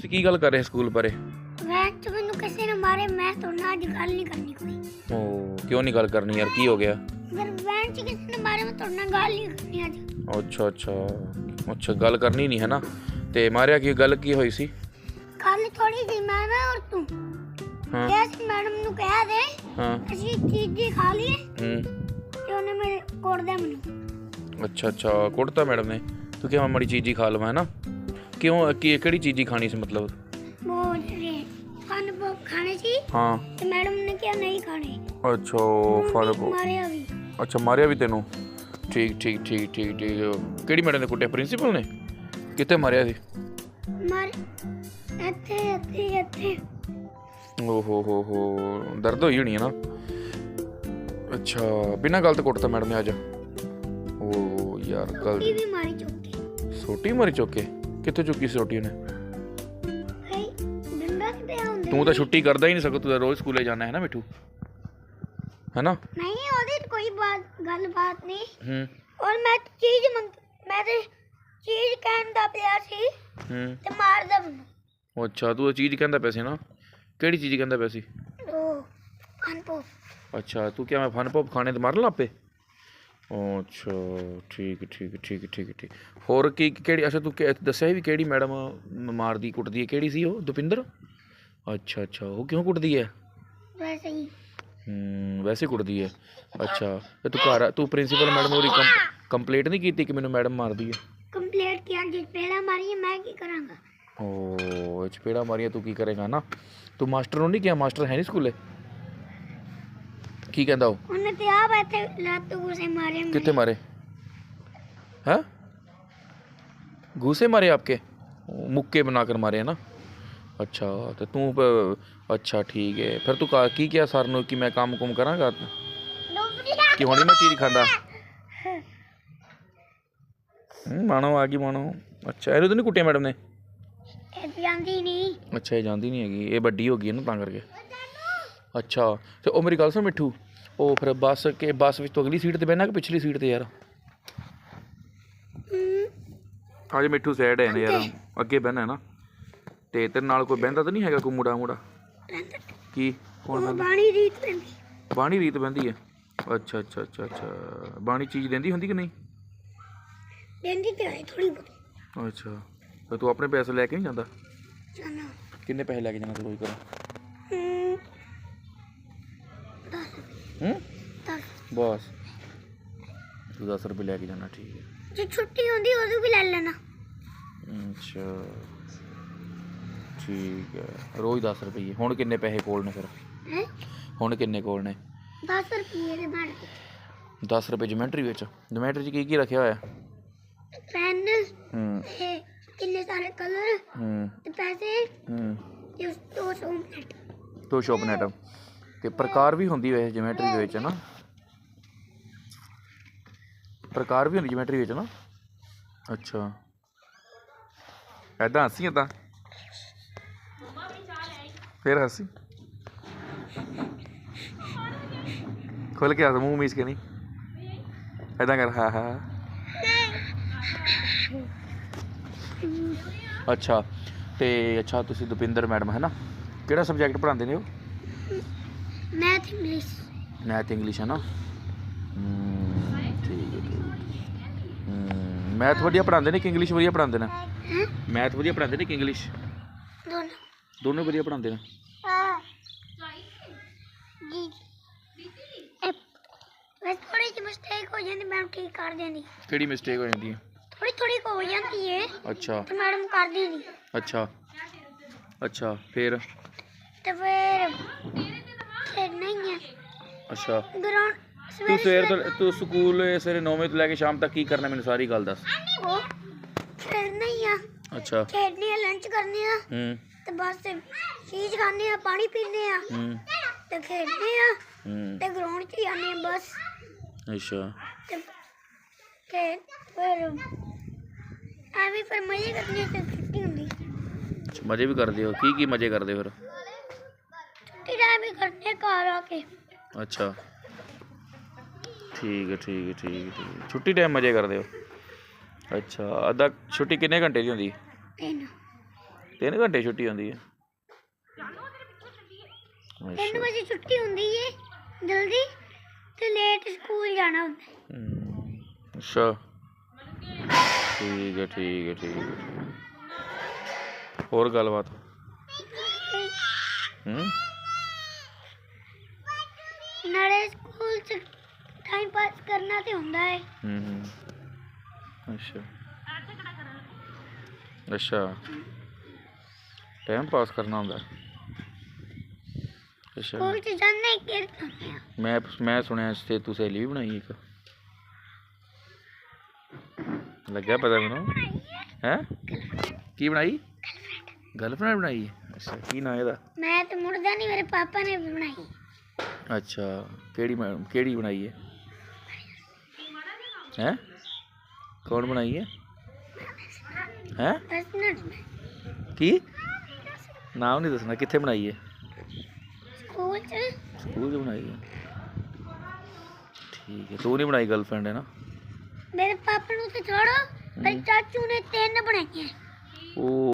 ਤੁਸੀਂ ਕੀ ਗੱਲ ਕਰ ਰਹੇ ਸਕੂਲ ਬਾਰੇ? ਵੈਨ ਚ ਮੈਨੂੰ ਕਿਸੇ ਨੇ ਮਾਰੇ ਮੈਂ ਤੋਂ ਨਾ ਅੱਜ ਗੱਲ ਨਹੀਂ ਕਰਨੀ ਕੋਈ। ਓ ਕਿਉਂ ਨਹੀਂ ਗੱਲ ਕਰਨੀ ਯਾਰ ਕੀ ਹੋ ਗਿਆ? ਅਗਰ ਵੈਨ ਚ ਕਿਸੇ ਨੇ ਮਾਰੇ ਮੈਂ ਤੋਂ ਨਾ ਗੱਲ ਨਹੀਂ ਕਰਨੀ ਅੱਜ। ਅੱਛਾ ਅੱਛਾ। ਅੱਛਾ ਗੱਲ ਕਰਨੀ ਨਹੀਂ ਹੈ ਨਾ ਤੇ ਮਾਰਿਆ ਕੀ ਗੱਲ ਕੀ ਹੋਈ ਸੀ? ਕੱਲ ਥੋੜੀ ਜਿਹੀ ਮੈਂ ਨਾ ਔਰ ਤੂੰ। ਹਾਂ। ਕਿਹਾ ਸੀ ਮੈਡਮ ਨੂੰ ਕਹਿ ਦੇ ਹਾਂ। ਅਸੀਂ ਚੀਜ਼ ਖਾ ਲਈਏ। ਹੂੰ। ਤੇ ਉਹਨੇ ਮੇਰੇ ਕੋੜ ਦਿਆ ਮੈਨੂੰ। ਅੱਛਾ ਅੱਛਾ। ਕੁੱਟਤਾ ਮੈਡਮ ਨੇ। ਤੂੰ ਕਿਹਾ ਮੈਂ ਮਾੜੀ ਚੀਜ਼ ਖਾ ਲਵਾਂ ਹੈ ਨਾ ਕਿਉਂ ਕੀ ਕਿਹੜੀ ਚੀਜ਼ ਹੀ ਖਾਣੀ ਸੀ ਮਤਲਬ? ਉਹ ਜਿਹੜੇ ਫਨ ਪੋਪ ਖਾਣੇ ਸੀ। ਹਾਂ। ਤੇ ਮੈਡਮ ਨੇ ਕਿਹਾ ਨਹੀਂ ਖਾਣੇ। ਅੱਛਾ ਫਲ ਮਾਰਿਆ ਵੀ। ਅੱਛਾ ਮਾਰਿਆ ਵੀ ਤੈਨੂੰ? ਠੀਕ ਠੀਕ ਠੀਕ ਠੀਕ ਠੀਕ। ਕਿਹੜੀ ਮੈਡਮ ਨੇ ਕੁੱਟਿਆ? ਪ੍ਰਿੰਸੀਪਲ ਨੇ? ਕਿੱਥੇ ਮਾਰਿਆ ਸੀ? ਮਾਰ ਇੱਥੇ ਇੱਥੇ ਇੱਥੇ। ਓ ਹੋ ਹੋ। ਹੋ ਦਰਦ ਹੋਈ ਹੋਣੀ ਹੈ ਨਾ? ਅੱਛਾ ਬਿਨਾਂ ਗੱਲ ਤੋਂ ਕੁੱਟਤਾ ਮੈਡਮ ਨੇ ਅੱਜ? ਓ ਯਾਰ ਗੱਲ ਟੀਵੀ ਮਾਰੀ ਚੁੱਕੀ ਸੋਟੀ ਮਾਰੀ ਚੁੱਕ ਕਿੱਥੇ ਚੁੱਕੀ ਸੀ ਸੋਟੀ ਉਹਨੇ? ਡੰਡਾ ਕਿਤੇ ਤੂੰ ਤਾਂ ਛੁੱਟੀ ਕਰਦਾ ਹੀ ਨਹੀਂ ਸਕੋ ਤੂੰ ਤਾਂ ਰੋਜ਼ ਸਕੂਲੇ ਜਾਣਾ ਹੈ ਨਾ ਮਿੱਠੂ। ਹੈਨਾ? ਨਹੀਂ ਉਹਦੀ ਕੋਈ ਬਾਤ ਗੱਲ ਬਾਤ ਨਹੀਂ। ਹੂੰ। ਔਰ ਮੈਂ ਚੀਜ਼ ਮੰਗ ਮੈਂ ਤੇ ਚੀਜ਼ ਕਹਿਣ ਦਾ ਪਿਆ ਸੀ ਹੂੰ। ਤੇ ਮਾਰਦਾ ਮੈਨੂੰ। ਉਹ ਅੱਛਾ ਤੂੰ ਉਹ ਚੀਜ਼ ਕਹਿੰਦਾ ਪਿਆ ਸੀ ਨਾ? ਕਿਹੜੀ ਚੀਜ਼ ਕਹਿੰਦਾ ਪਿਆ ਸੀ? ਉਹ ਅਨਪੋ ਅੱਛਾ ਤੂੰ ਕਿਹਾ ਮੈਂ ਫਨ ਪੌਪ ਖਾਣੇ ਤੇ ਮਾਰਨ ਲੱਪੇ ਅੱਛਾ ਠੀਕ ਠੀਕ ਠੀਕ ਠੀਕ ਠੀਕ। ਹੋਰ ਕੀ ਕਿਹੜੀ ਅੱਛਾ ਤੂੰ ਕਿ- ਦੱਸਿਆ ਵੀ ਕਿਹੜੀ ਮੈਡਮ ਮਾਰਦੀ ਕੁੱਟਦੀ ਹੈ? ਕਿਹੜੀ ਸੀ ਉਹ? ਦੁਪਿੰਦਰ? ਅੱਛਾ ਅੱਛਾ ਉਹ ਕਿਉਂ ਕੁੱਟਦੀ ਹੈ? ਵੈਸੇ ਹੀ। ਹੂੰ ਵੈਸੇ ਕੁੱਟਦੀ ਹੈ। ਅੱਛਾ ਤੇ ਤੂੰ ਘਰ ਤੂੰ ਪ੍ਰਿੰਸੀਪਲ ਮੈਡਮ ਉਹਦੀ ਕੰਪਲੇਂਟ ਨਹੀਂ ਕੀਤੀ ਕਿ ਮੈਨੂੰ ਮੈਡਮ ਮਾਰਦੀ ਹੈ? ਕੰਪਲੀਟ ਕਿਆ ਜੇ ਪਹਿਲਾਂ ਮਾਰੀ ਮੈਂ ਕੀ ਕਰਾਂਗਾ? ਓ ਚਪੇੜਾ ਮਾਰੀਆ ਤੂੰ ਕੀ ਕਰੇਗਾ ਨਾ? ਤੂੰ ਮਾਸਟਰ ਨੂੰ ਨਹੀਂ ਕਿਹਾ? ਮਾਸਟਰ ਹੈ ਨਹੀਂ ਸਕੂਲੇ? ਕੀ ਕਹਿੰਦਾ ਉਹ? ਉਹਨੇ ਤੇ ਆਪ ਇੱਥੇ ਲੱਤ ਗੁਸੇ ਮਾਰੇ ਮੇਰੇ। ਕਿੱਥੇ ਮਾਰੇ? ਹਾਂ? ਗੂਸੇ ਮਾਰੇ ਆਪਕੇ? ਮੁੱਕੇ ਬਣਾ ਕੇ ਮਾਰੇ ਨਾ ਅੱਛਾ ਤੇ ਤੂੰ ਅੱਛਾ ਠੀਕ ਹੈ। ਫਿਰ ਤੂੰ ਕੀ ਕਿਹਾ ਸਰ ਨੂੰ ਕਿ ਮੈਂ ਕੰਮ ਕੁਮ ਕਰਾਂਗਾ? ਕਿ ਹੁਣੇ ਮੈਂ ਚੀਜ਼ ਖਾਂਦਾ? ਹੂੰ, ਮਾਣੋ ਆ ਗਈ ਮਾਣੋ। ਅੱਛਾ ਇਹਨੂੰ ਤਾਂ ਨਹੀਂ ਕੁੱਟਿਆ ਮੈਡਮ ਨੇ? ਇਹ ਜਾਂਦੀ ਨਹੀਂ ਅੱਛਾ ਇਹ ਜਾਂਦੀ ਨਹੀਂ ਹੈਗੀ। ਇਹ ਵੱਡੀ ਹੋ ਗਈ ਹੈ ਤਾਂ ਕਰਕੇ। ਅੱਛਾ ਤੇ ਉਹ ਮੇਰੀ ਗੱਲ ਸੁਣ ਮਿੱਠੂ। ਉਹ ਫਿਰ ਬੱਸ ਕੇ ਬੱਸ ਵਿੱਚ ਤੋਂ ਅਗਲੀ ਸੀਟ ਤੇ ਬਹਿਣਾ ਕਿ ਪਿਛਲੀ ਸੀਟ ਤੇ ਯਾਰ? ਅੱਜ ਮਿੱਠੂ ਸਾਈਡ ਹੈ ਨੇ ਯਾਰ। ਅੱਗੇ ਬਹਿਣਾ ਹੈ ਨਾ। ਤੇ ਤੇਰੇ ਨਾਲ ਕੋਈ ਬਹਿੰਦਾ ਤਾਂ ਨਹੀਂ ਹੈਗਾ ਕੋਈ ਮੁੰਡਾ ਮੁੰਡਾ? ਕੀ? ਕੌਣ ਬਹਿੰਦਾ? ਬਾਣੀ ਰੀਤ ਪੈਂਦੀ ਬਾਣੀ ਰੀਤ ਬਹਿੰਦੀ ਹੈ ਅੱਛਾ ਅੱਛਾ ਅੱਛਾ ਅੱਛਾ। ਬਾਣੀ ਚੀਜ਼ ਦਿੰਦੀ ਹੁੰਦੀ ਕਿ ਨਹੀਂ? ਦਿੰਦੀ ਤੇ ਹੈ ਥੋੜੀ ਬਹੁਤੀ। ਅੱਛਾ। ਤੇ ਤੂੰ ਆਪਣੇ ਪੈਸੇ ਲੈ ਕੇ ਨਹੀਂ ਜਾਂਦਾ? ਜਾਨਾ ਕਿੰਨੇ ਪੈਸੇ ਲੈ ਕੇ ਜਾਣਾ ਤੂੰ ਰੋਜ਼ ਕਰ ਹੂੰ ਦਸ ਹੂੰ? ਬਸ। ਤੂੰ 10 ਰੁਪਏ ਲੈ ਕੇ ਜਾਣਾ ਠੀਕ ਹੈ। ਜੇ ਛੁੱਟੀ ਹੁੰਦੀ ਉਦੋਂ ਵੀ ਲੈ ਲੈਣਾ। ਅੱਛਾ। ਠੀਕ ਹੈ। ਰੋਜ਼ 10 ਰੁਪਏ ਹੁਣ ਕਿੰਨੇ ਪੈਸੇ ਕੋਲ ਨੇ ਫਿਰ? ਹੈ? ਹੁਣ ਕਿੰਨੇ ਕੋਲ ਨੇ? 10 ਰੁਪਏ ਦੇ ਬਣ 10 ਰੁਪਏ ਜਿਮੈਟਰੀ ਵਿੱਚ। ਜਿਮੈਟਰੀ 'ਚ ਕੀ ਕੀ ਰੱਖਿਆ ਹੋਇਆ? ਪੈਨ ਹੂੰ। ਤੇ ਕਿੰਨੇ ਸਾਰੇ ਕਲਰ ਹੂੰ। ਤੇ ਪੈਸੇ ਹੂੰ। ਤੇ ਉਸ ਤੋਂ ਸੌ ਮਿੰਟ ਦੋ ਸ਼ੋਪਨੇਟ ਤੇ ਪ੍ਰਕਾਰ ਵੀ ਹੁੰਦੀ ਵੈਸੇ ਜਿਮੈਟਰੀ ਦੇ ਵਿੱਚ ਨਾ? ਪ੍ਰਕਾਰ ਵੀ ਹੁੰਦੀ ਜਿਮੈਟਰੀ ਵਿੱਚ ਨਾ? ਅੱਛਾ। ਐਦਾਂ ਹੱਸੀ ਤਾਂ ਫਿਰ ਹੱਸੀ? ਖੋਲ ਕੇ ਹੱਸ, ਮੂੰਹ ਮੀਚ ਕੇ ਨਹੀਂ ਐਦਾਂ ਕਰ, ਹਾਂ ਹਾਂ। ਅੱਛਾ, ਤੇ ਅੱਛਾ, ਤੁਸੀਂ ਦੁਪਿੰਦਰ ਮੈਡਮ, ਹੈ ਨਾ? ਕਿਹੜਾ ਸਬਜੈਕਟ ਪੜ੍ਹਾਉਂਦੇ ਨੇ ਉਹ? ਮੈਥ ਇੰਗਲਿਸ਼ ਮੈਥ ਇੰਗਲਿਸ਼ ਹੈ ਨਾ? ਹਮ, ਠੀਕ ਹੈ ਠੀਕ ਹੈ। ਮੈਥ ਵਧੀਆ ਪੜ੍ਹਾਉਂਦੇ ਨੇ ਕਿ ਇੰਗਲਿਸ਼ ਵਧੀਆ ਪੜ੍ਹਾਉਂਦੇ ਨੇ? ਹੈ? ਮੈਥ ਵਧੀਆ ਪੜ੍ਹਾਉਂਦੇ ਨੇ ਕਿ ਇੰਗਲਿਸ਼ ਦੋਨੋਂ। ਦੋਨੋਂ ਵਧੀਆ ਪੜ੍ਹਾਉਂਦੇ ਨੇ? ਹਾਂ ਜੀ। ਇਹ ਵੈਸੇ ਥੋੜੀ ਜਿਹੀ ਮਿਸਟੇਕ ਹੋ ਜਾਂਦੀ ਮੈਡਮ ਠੀਕ ਕਰ ਦਿੰਦੀ ਕਿਹੜੀ ਮਿਸਟੇਕ ਹੋ ਜਾਂਦੀ ਹੈ? ਥੋੜੀ ਥੋੜੀ ਹੋ ਜਾਂਦੀ ਹੈ ਅੱਛਾ। ਤੇ ਮੈਡਮ ਕਰਦੀ ਨਹੀਂ ਅੱਛਾ। ਅੱਛਾ ਫਿਰ? ਤੇ ਫਿਰ ਅੱਛਾ। ਗਰਾਊਂਡ ਤੂੰ ਸਵੇਰ ਤੋਂ ਤੂੰ ਸਕੂਲ ਸਵੇਰੇ 9 ਵਜੇ ਤੋਂ ਲੈ ਕੇ ਸ਼ਾਮ ਤੱਕ ਕੀ ਕਰਨਾ ਮੈਨੂੰ ਸਾਰੀ ਗੱਲ ਦੱਸ। ਉਹ ਫਿਰ ਨਹੀਂ ਆ। ਅੱਛਾ। ਖੇਡਨੇ ਆ ਲੰਚ ਕਰਨੇ ਆ। ਹੂੰ। ਤੇ ਬਸ ਚੀਜ਼ ਖਾਣੇ ਆ ਪਾਣੀ ਪੀਣੇ ਆ। ਹੂੰ। ਤੇ ਖੇਡਨੇ ਆ। ਹੂੰ। ਤੇ ਗਰਾਊਂਡ 'ਚ ਜਾਂਦੇ ਆ ਬਸ। ਅੱਛਾ। ਤੇ ਤੇ ਫਿਰ ਐਵੇਂ ਫਿਰ ਮਜ਼ੇ ਕਰਨੇ ਤੇ ਛੁੱਟੀ ਹੁੰਦੀ। ਅੱਛਾ, ਮਜ਼ੇ ਵੀ ਕਰਦੇ ਹੋ। ਕੀ ਕੀ ਮਜ਼ੇ ਕਰਦੇ ਫਿਰ? ਘਰ ਆ ਕੇ। ਅੱਛਾ। ਠੀਕ ਹੈ ਠੀਕ ਹੈ ਠੀਕ ਹੈ ਠੀਕ ਹੈ। ਛੁੱਟੀ ਟਾਈਮ ਮਜ਼ੇ ਕਰਦੇ ਹੋ? ਅੱਛਾ ਅੱਧਾ ਛੁੱਟੀ ਕਿੰਨੇ ਘੰਟੇ ਦੀ ਹੁੰਦੀ? ਤਿੰਨ। 3 ਘੰਟੇ ਛੁੱਟੀ ਹੁੰਦੀ ਹੈ? ਤਿੰਨ ਅੱਛਾ। ਵਜੇ ਛੁੱਟੀ ਹੁੰਦੀ ਏ ਜਲਦੀ ਤੇ ਲੇਟ ਸਕੂਲ ਜਾਣਾ ਹੁੰਦਾ। ਹੈ। ਹਮ, ਅੱਛਾ। ਠੀਕ ਹੈ ਠੀਕ ਹੈ ਠੀਕ ਹੈ ਠੀਕ ਹੈ। ਹੋਰ ਗੱਲਬਾਤ? ਹੂੰ ਨਾਲੇ ਸਕੂਲ ਚ ਟਾਈਮ ਕਰਨਾ ਤੇ ਹੁੰਦਾ ਹੈ ਹੂੰ ਹੂੰ। ਅੱਛਾ। ਅੱਛਾ। ਟਾਈਮ ਪਾਸ ਕਰਨਾ ਹੁੰਦਾ। ਅੱਛਾ। ਸਕੂਲ ਚ ਜਾਣਾ ਕਿਰਤ ਮੈਂ ਮੈਂ ਸੁਣਿਆ ਤੇ ਤੂੰ ਸਹੇਲੀ ਵੀ ਬਣਾਈ ਇੱਕ। ਲੱਗਿਆ ਪਤਾ ਮੈਨੂੰ? ਹੈ? ਕੀ ਬਣਾਈ? ਗਰਲਫ੍ਰੈਂਡ ਬਣਾਈ? ਅੱਛਾ ਕੀ ਨਾਂ ਇਹਦਾ? ਮੈਂ ਤੇ ਮੁੜਦਾ ਨਹੀਂ ਮੇਰੇ ਪਾਪਾ ਨੇ ਬਣਾਈ। ਅੱਛਾ ਕਿਹੜੀ ਕਿਹੜੀ ਬਣਾਈ ਹੈ ਹੈ? ਕੌਣ ਬਣਾਈ ਹੈ? ਹੈ? ਕੀ? ਨਾਮ ਨਹੀਂ ਦੱਸਣਾ ਕਿੱਥੇ ਬਣਾਈ ਹੈ? ਸਕੂਲ ਚ। ਸਕੂਲ 'ਚ ਬਣਾਈ ਹੈ। ਠੀਕ ਹੈ ਤੂੰ ਨਹੀਂ ਬਣਾਈ ਗਰਲਫ੍ਰੈਂਡ ਹੈ ਨਾ? ਮੇਰੇ ਪਾਪਾ ਨੂੰ ਤੇ ਛੋੜੋ ਮੇਰੇ ਚਾਚੂ ਨੇ ਤਿੰਨ ਬਣਾਈਆਂ। ਉਹ